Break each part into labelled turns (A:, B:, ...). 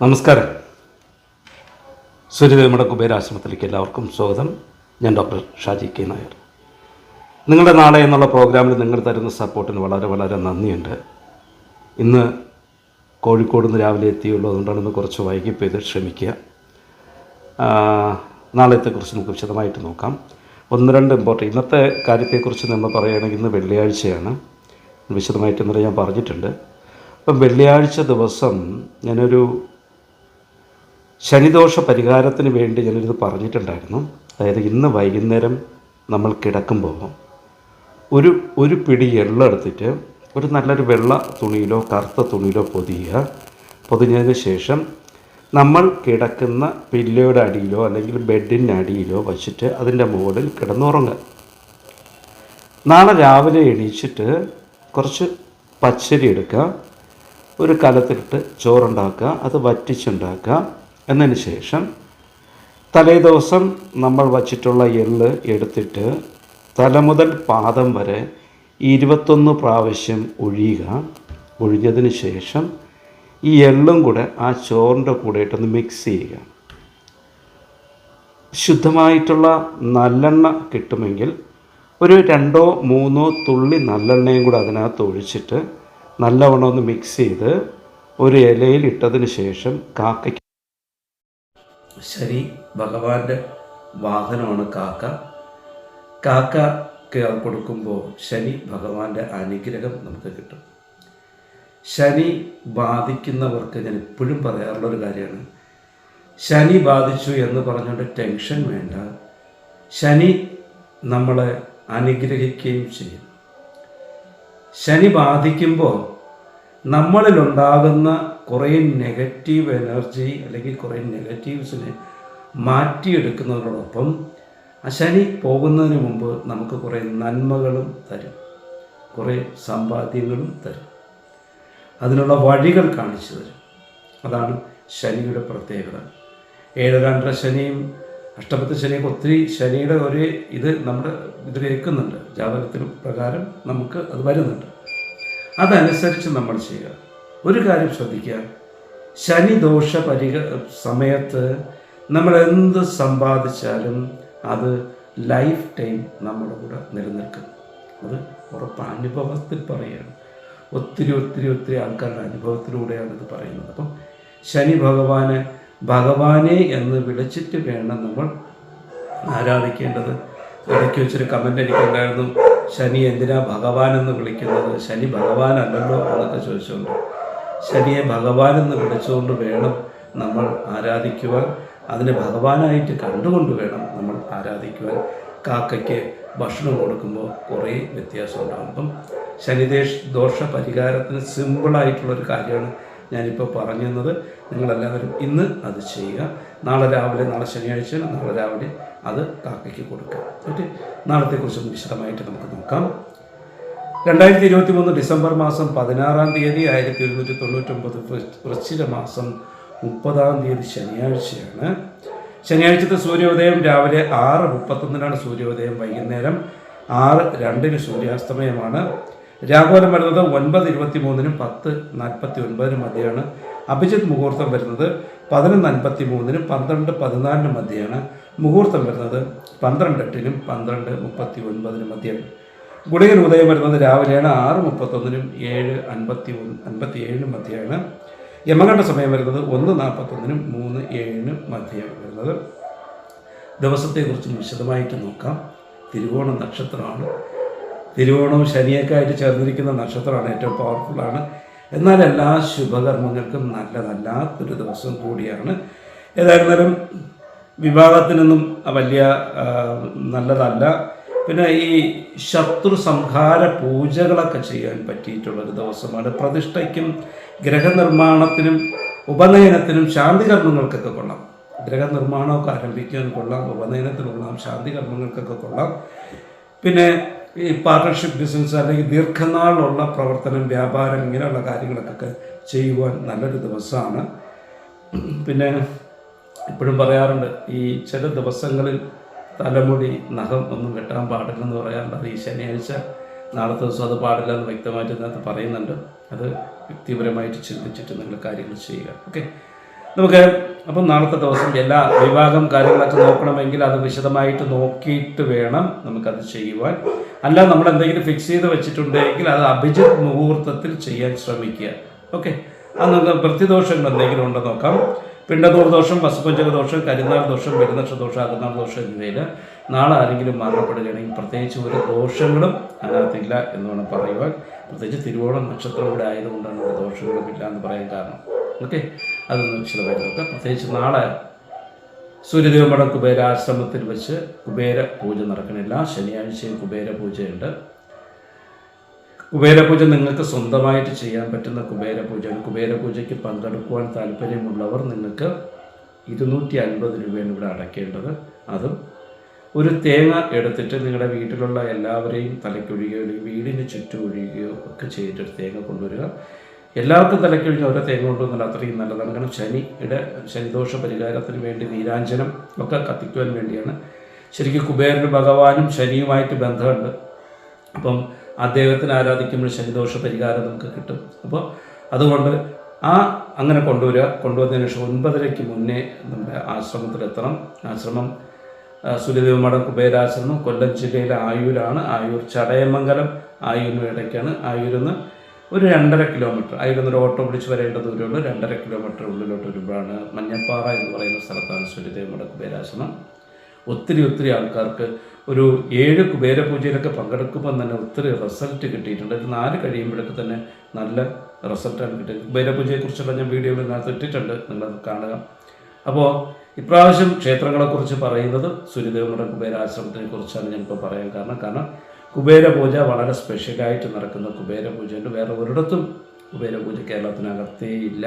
A: നമസ്കാരം. സൂര്യദേവയുടെ കുബേരാശ്രമത്തിലേക്ക് എല്ലാവർക്കും സ്വാഗതം. ഞാൻ ഡോക്ടർ ഷാജി കെ നായർ. നിങ്ങളുടെ നാളെ എന്നുള്ള പ്രോഗ്രാമിൽ നിങ്ങൾ തരുന്ന സപ്പോർട്ടിന് വളരെ വളരെ നന്ദിയുണ്ട്. ഇന്ന് കോഴിക്കോട് നിന്ന് രാവിലെ എത്തിയുള്ളതുകൊണ്ടാണ് ഇന്ന് കുറച്ച് വൈകിപ്പോയത് ക്ഷമിക്കുക. നാളത്തെക്കുറിച്ച് നമുക്ക് വിശദമായിട്ട് നോക്കാം. ഒന്ന് രണ്ട് ഇമ്പോർട്ടന്റ് ഇന്നത്തെ കാര്യത്തെക്കുറിച്ച് നമ്മൾ പറയുകയാണെങ്കിൽ ഇന്ന് വെള്ളിയാഴ്ചയാണ്. വിശദമായിട്ട് ഇന്നലെ ഞാൻ പറഞ്ഞിട്ടുണ്ട്. അപ്പം വെള്ളിയാഴ്ച ദിവസം ഞാനൊരു ശനിദോഷ പരിഹാരത്തിന് വേണ്ടി ഞാനിത് പറഞ്ഞിട്ടുണ്ടായിരുന്നു. അതായത് ഇന്ന് വൈകുന്നേരം നമ്മൾ കിടക്കുമ്പോൾ ഒരു ഒരു പിടി എള്ളെടുത്തിട്ട് ഒരു നല്ലൊരു വെള്ള തുണിയിലോ കറുത്ത തുണിയിലോ പൊതിയുക. പൊതിഞ്ഞതിന് ശേഷം നമ്മൾ കിടക്കുന്ന പില്ലയുടെ അടിയിലോ അല്ലെങ്കിൽ ബെഡിന്റെ അടിയിലോ വച്ചിട്ട് അതിന്റെ മുകളിൽ കിടന്നുറങ്ങുക. നാളെ രാവിലെ എണീച്ചിട്ട് കുറച്ച് പച്ചരി എടുക്കുക. ഒരു കലത്തിലിട്ട് ചോറുണ്ടാക്കുക. അത് വറ്റിച്ചുണ്ടാക്കുക. എന്നതിന് ശേഷം തലേ ദിവസം നമ്മൾ വച്ചിട്ടുള്ള എള്ള് എടുത്തിട്ട് തല മുതൽ പാദം വരെ ഇരുപത്തൊന്ന് പ്രാവശ്യം ഒഴിയുക. ഒഴിഞ്ഞതിന് ശേഷം ഈ എള്ളും കൂടെ ആ ചോറിന്റെ കൂടെ ഇട്ടൊന്ന് മിക്സ് ചെയ്യുക. ശുദ്ധമായിട്ടുള്ള നല്ലെണ്ണ കിട്ടുമെങ്കിൽ ഒരു രണ്ടോ മൂന്നോ തുള്ളി നല്ലെണ്ണയും കൂടെ അതിനകത്ത് ഒഴിച്ചിട്ട് നല്ലവണ്ണം ഒന്ന് മിക്സ് ചെയ്ത് ഒരു ഇലയിൽ ഇട്ടതിന് ശേഷം കാക്കയ്ക്ക് ശരി ഭഗവാന്റെ വാഹനമാണ് കാക്ക. കാക്ക കൊടുക്കുമ്പോൾ ശനി ഭഗവാന്റെ അനുഗ്രഹം നമുക്ക് കിട്ടും. ശനി ബാധിക്കുന്നവർക്ക് ഞാൻ എപ്പോഴും പറയാറുള്ള ഒരു കാര്യമാണ്. ശനി ബാധിച്ചു എന്ന് പറഞ്ഞുകൊണ്ട് ടെൻഷൻ വേണ്ട. ശനി നമ്മളെ അനുഗ്രഹിക്കുകയും ചെയ്യും. ശനി ബാധിക്കുമ്പോൾ നമ്മളിലുണ്ടാകുന്ന കുറേ നെഗറ്റീവ് എനർജി അല്ലെങ്കിൽ കുറേ നെഗറ്റീവ്സിനെ മാറ്റിയെടുക്കുന്നതോടൊപ്പം ആ ശനി പോകുന്നതിന് മുമ്പ് നമുക്ക് കുറേ നന്മകളും തരും. കുറേ സമ്പാദ്യങ്ങളും തരും. അതിനുള്ള വഴികൾ കാണിച്ചു തരും. അതാണ് ശനിയുടെ പ്രത്യേകത. ഏഴരാണ്ടര ശനിയും അഷ്ടപത്ത് ശനിയൊക്കെ ഒത്തിരി ശനിയുടെ ഒരു ഇത് നമ്മുടെ ഇതിൽ കേൾക്കുന്നുണ്ട് ജാതകത്തിന് പ്രകാരം നമുക്ക് അത് വരുന്നുണ്ട്. അതനുസരിച്ച് നമ്മൾ ചെയ്യുക. ഒരു കാര്യം ശ്രദ്ധിക്കുക. ശനി ദോഷ പരിക സമയത്ത് നമ്മൾ എന്ത് സമ്പാദിച്ചാലും അത് ലൈഫ് ടൈം നമ്മുടെ കൂടെ നിലനിൽക്കും. അത് ഉറപ്പ് അനുഭവത്തിൽ പറയുകയാണ്. ഒത്തിരി ഒത്തിരി ഒത്തിരി ആൾക്കാരുടെ അനുഭവത്തിലൂടെയാണ് ഇത് പറയുന്നത്. അപ്പം ശനി ഭഗവാനെ ഭഗവാനെ എന്ന് വിളിച്ചിട്ട് വേണം നമ്മൾ ആരാധിക്കേണ്ടത്. ഇടയ്ക്ക് വെച്ചൊരു കമന്റ് എനിക്കുണ്ടായിരുന്നു ശനി എന്തിനാ ഭഗവാൻ എന്ന് വിളിക്കുന്നത്? ശനി ഭഗവാനല്ലല്ലോ എന്നൊക്കെ ചോദിച്ചുകൊണ്ട്. ശനിയെ ഭഗവാൻ എന്ന് വിളിച്ചുകൊണ്ട് വേണം നമ്മൾ ആരാധിക്കുവാൻ. അതിനെ ഭഗവാനായിട്ട് കണ്ടുകൊണ്ട് വേണം നമ്മൾ ആരാധിക്കുവാൻ. കാക്കയ്ക്ക് ഭക്ഷണം കൊടുക്കുമ്പോൾ കുറേ വ്യത്യാസം ഉണ്ടാകും അപ്പം ശനിദേശ് ദോഷ പരിഹാരത്തിന് സിമ്പിളായിട്ടുള്ളൊരു കാര്യമാണ് ഞാനിപ്പോൾ പറഞ്ഞു തന്നത് നിങ്ങളെല്ലാവരും ഇന്ന് അത് ചെയ്യുക. നാളെ രാവിലെ നാളെ ശനിയാഴ്ച നാളെ രാവിലെ അത് കാക്കയ്ക്ക് കൊടുക്കുക. ഓക്കെ? നാളത്തെക്കുറിച്ച് വിശദമായിട്ട് നമുക്ക് നോക്കാം. രണ്ടായിരത്തി ഇരുപത്തി മൂന്ന് ഡിസംബർ മാസം പതിനാറാം തീയതി ആയിരത്തി ഒരുന്നൂറ്റി തൊണ്ണൂറ്റൊമ്പത് വൃശ്ചിക മാസം മുപ്പതാം തീയതി ശനിയാഴ്ചയാണ്. ശനിയാഴ്ചത്തെ സൂര്യോദയം രാവിലെ ആറ് മുപ്പത്തൊന്നിനാണ് സൂര്യോദയം വൈകുന്നേരം ആറ് രണ്ടിന് സൂര്യാസ്തമയമാണ്. രാഘവനം വരുന്നത് ഒൻപത് ഇരുപത്തി മൂന്നിനും പത്ത് നാൽപ്പത്തി ഒൻപതിനും മധ്യയാണ് അഭിജിത് മുഹൂർത്തം വരുന്നത് പതിനൊന്ന് അൻപത്തി മൂന്നിനും പന്ത്രണ്ട് പതിനാലിനും മധ്യയാണ് മുഹൂർത്തം വരുന്നത് പന്ത്രണ്ട് എട്ടിനും പന്ത്രണ്ട് മുപ്പത്തി ഒൻപതിനും മധ്യമാണ് ഗുളികൻ ഉദയം വരുന്നത് രാവിലെയാണ് ആറ് മുപ്പത്തൊന്നിനും ഏഴ് അൻപത്തി ഒന്ന് അൻപത്തി ഏഴിനും മധ്യമാണ് യമകണ്ഠ സമയം വരുന്നത് ഒന്ന് നാൽപ്പത്തൊന്നിനും മൂന്ന് ഏഴിനും മധ്യയാണ് വരുന്നത്. ദിവസത്തെക്കുറിച്ച് വിശദമായിട്ട് നോക്കാം. തിരുവോണ നക്ഷത്രമാണ്. തിരുവോണവും ശനിയൊക്കെ ആയിട്ട് ചേർന്നിരിക്കുന്ന നക്ഷത്രമാണ് ഏറ്റവും പവർഫുള്ളാണ് എന്നാൽ എല്ലാ ശുഭകർമ്മങ്ങൾക്കും നല്ലതല്ലാത്തൊരു ദിവസം കൂടിയാണ്. ഏതായിരുന്നാലും വിവാഹത്തിനൊന്നും വലിയ നല്ലതല്ല. പിന്നെ ഈ ശത്രു സംഹാര പൂജകളൊക്കെ ചെയ്യാൻ പറ്റിയിട്ടുള്ളൊരു ദിവസമാണ്. പ്രതിഷ്ഠയ്ക്കും ഗ്രഹനിർമ്മാണത്തിനും ഉപനയനത്തിനും ശാന്തി കർമ്മങ്ങൾക്കൊക്കെ കൊള്ളാം. ഗ്രഹനിർമ്മാണമൊക്കെ ആരംഭിക്കാൻ കൊള്ളാം ഉപനയനത്തിന് കൊള്ളാം ശാന്തി കർമ്മങ്ങൾക്കൊക്കെ കൊള്ളാം. പിന്നെ ഈ പാർട്ണർഷിപ്പ് ബിസിനസ് അല്ലെങ്കിൽ ദീർഘനാളുള്ള പ്രവർത്തനം വ്യാപാരം ഇങ്ങനെയുള്ള കാര്യങ്ങളൊക്കെ ചെയ്യുവാൻ നല്ലൊരു ദിവസമാണ്. പിന്നെ ഇപ്പോഴും പറയാറുണ്ട് ഈ ചില ദിവസങ്ങളിൽ തലമുടി നഖം ഒന്നും വെട്ടാൻ പാടില്ലെന്ന് പറയാറുണ്ട്. ഈ ശനിയാഴ്ച നാളത്തെ ദിവസം അത് പാടില്ല എന്ന് വ്യക്തമായിട്ട് ഇതിനകത്ത് പറയുന്നുണ്ട്. അത് വ്യക്തിപരമായിട്ട് ചിന്തിച്ചിട്ട് നിങ്ങൾ കാര്യങ്ങൾ ചെയ്യുക. ഓക്കെ? നമുക്ക് അപ്പം നാളത്തെ ദിവസം എല്ലാ വിഭാഗം കാര്യങ്ങളൊക്കെ നോക്കണമെങ്കിൽ അത് വിശദമായിട്ട് നോക്കിയിട്ട് വേണം നമുക്കത് ചെയ്യുവാൻ. അല്ല നമ്മൾ എന്തെങ്കിലും ഫിക്സ് ചെയ്ത് വെച്ചിട്ടുണ്ടെങ്കിൽ അത് അഭിജിത് മുഹൂർത്തത്തിൽ ചെയ്യാൻ ശ്രമിക്കുക. ഓക്കെ? അത് നമുക്ക് വൃത്തിദോഷങ്ങൾ എന്തെങ്കിലും ഉണ്ടോ നോക്കാം. പിണ്ടദൂർ ദോഷം വസുപഞ്ചക ദോഷം കരിനാൾ ദോഷം പെരുന്നക്ഷ ദോഷം അകന്നാൾ ദോഷം എന്നിവയിൽ നാളെ ആരെങ്കിലും മരണപ്പെടുകയാണെങ്കിൽ പ്രത്യേകിച്ച് ഒരു ദോഷങ്ങളും അതിനകത്തില്ല എന്ന് വേണം പറയുവാൻ. പ്രത്യേകിച്ച് തിരുവോണം നക്ഷത്രം കൂടെ ആയതുകൊണ്ടാണ് ഒരു ദോഷങ്ങളും ഇല്ല എന്ന് പറയാൻ കാരണം. ഓക്കെ? അതൊന്ന് വിശദമായിട്ട് നോക്കാം പ്രത്യേകിച്ച് നാളെ സൂര്യദേവമഠം കുബേര ആശ്രമത്തിൽ വെച്ച് കുബേര പൂജ നടക്കണില്ല. ശനിയാഴ്ചയും കുബേര പൂജയുണ്ട്. കുബേര പൂജ നിങ്ങൾക്ക് സ്വന്തമായിട്ട് ചെയ്യാൻ പറ്റുന്ന കുബേര കുബേരപൂജയ്ക്ക് കുബേര പൂജയ്ക്ക് പങ്കെടുക്കുവാൻ താല്പര്യമുള്ളവർ നിങ്ങൾക്ക് ഇരുന്നൂറ്റി അൻപത് രൂപയാണ് ഇവിടെ അടയ്ക്കേണ്ടത്. അതും ഒരു തേങ്ങ എടുത്തിട്ട് നിങ്ങളുടെ വീട്ടിലുള്ള എല്ലാവരെയും തലയ്ക്കൊഴിയുകയോ അല്ലെങ്കിൽ വീടിന് ചുറ്റും ഒഴിയുകയോ ഒക്കെ ചെയ്തിട്ട് തേങ്ങ കൊണ്ടുവരിക. എല്ലാവർക്കും തലയ്ക്കൊഴിഞ്ഞ ഓരോ തേങ്ങ കൊണ്ടുവന്നാൽ അത്രയും നല്ലതാണ്. കാരണം ശനിയുടെ ശനിദോഷ പരിഹാരത്തിന് വേണ്ടി നീരാഞ്ജനം ഒക്കെ കത്തിക്കുവാൻ വേണ്ടിയാണ്. ശരിക്കും കുബേരൻ ഭഗവാനും ശനിയുമായിട്ട് ബന്ധമുണ്ട്. അപ്പം അദ്ദേഹത്തിന് ആരാധിക്കുമ്പോൾ ശനിദോഷ പരിഹാരം നമുക്ക് കിട്ടും. അപ്പോൾ അതുകൊണ്ട് ആ അങ്ങനെ കൊണ്ടുവരിക. കൊണ്ടുവന്നതിന് ശേഷം ഒൻപതരയ്ക്ക് മുന്നേ നമ്മുടെ ആശ്രമത്തിലെത്തണം. ആശ്രമം സുരദേവമഠം കുബേരാശ്രമം കൊല്ലം ജില്ലയിലെ ആയൂരാണ്. ആയൂർ ചടയമംഗലം ആയൂരിന് ഇടയ്ക്കാണ് ആയൂരിൽ നിന്ന് ഒരു രണ്ടര കിലോമീറ്റർ. അതിൽ നിന്നൊരു ഓട്ടോ പിടിച്ച് വരേണ്ട ദൂരമുള്ളൂ രണ്ടര കിലോമീറ്റർ ഉള്ളിലോട്ട് വരുമ്പോഴാണ് മഞ്ഞപ്പാറ എന്ന് പറയുന്ന സ്ഥലത്താണ് സൂര്യദേവമഠം കുബേരാശ്രമം. ഒത്തിരി ഒത്തിരി ആൾക്കാർക്ക് ഒരു ഏഴ് കുബേര പൂജയിലൊക്കെ പങ്കെടുക്കുമ്പോൾ തന്നെ ഒത്തിരി റിസൾട്ട് കിട്ടിയിട്ടുണ്ട്. ഒരു നാല് കഴിയുമ്പോഴൊക്കെ തന്നെ നല്ല റിസൾട്ടാണ് കിട്ടിയത്. കുബേര പൂജയെക്കുറിച്ചുള്ള ഞാൻ വീഡിയോയിൽ ഇതിനകത്ത് ഇട്ടിട്ടുണ്ട്. നിങ്ങളത് കാണുക. അപ്പോൾ ഇപ്രാവശ്യം ക്ഷേത്രങ്ങളെക്കുറിച്ച് പറയുന്നത് സൂര്യദേവമുടെ കുബേരാശ്രമത്തിനെ കുറിച്ചാണ് ഞാനിപ്പോൾ പറയാൻ കാരണം. കാരണം കുബേര പൂജ വളരെ സ്പെഷ്യലായിട്ട് നടക്കുന്ന കുബേര പൂജയുണ്ട്. വേറെ ഒരിടത്തും കുബേര പൂജ കേരളത്തിനകത്തേ ഇല്ല.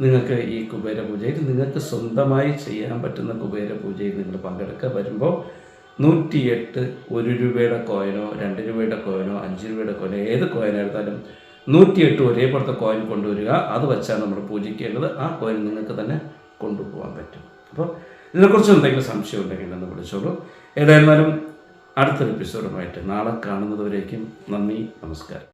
A: നിങ്ങൾക്ക് ഈ കുബേര പൂജയിൽ നിങ്ങൾക്ക് സ്വന്തമായി ചെയ്യാൻ പറ്റുന്ന കുബേര പൂജയിൽ നിങ്ങൾ പങ്കെടുക്കുക. വരുമ്പോൾ നൂറ്റിയെട്ട് ഒരു രൂപയുടെ കോയിനോ രണ്ട് രൂപയുടെ കോയിനോ അഞ്ച് രൂപയുടെ കോയിനോ ഏത് കോയിൻ എടുത്താലും നൂറ്റിയെട്ട് ഒരേപോലത്തെ കോയിൻ കൊണ്ടുവരിക. അത് വെച്ചാണ് നമ്മൾ പൂജിക്കേണ്ടത്. ആ കോയിൻ നിങ്ങൾക്ക് തന്നെ കൊണ്ടുപോകാൻ പറ്റും. അപ്പോൾ ഇതിനെക്കുറിച്ച് എന്തെങ്കിലും സംശയം ഉണ്ടെങ്കിൽ എന്ന് വിളിച്ചോളൂ. ഏതായിരുന്നാലും അടുത്തൊരു എപ്പിസോഡുമായിട്ട് നാളെ കാണുന്നതുവരേക്കും നന്ദി നമസ്കാരം.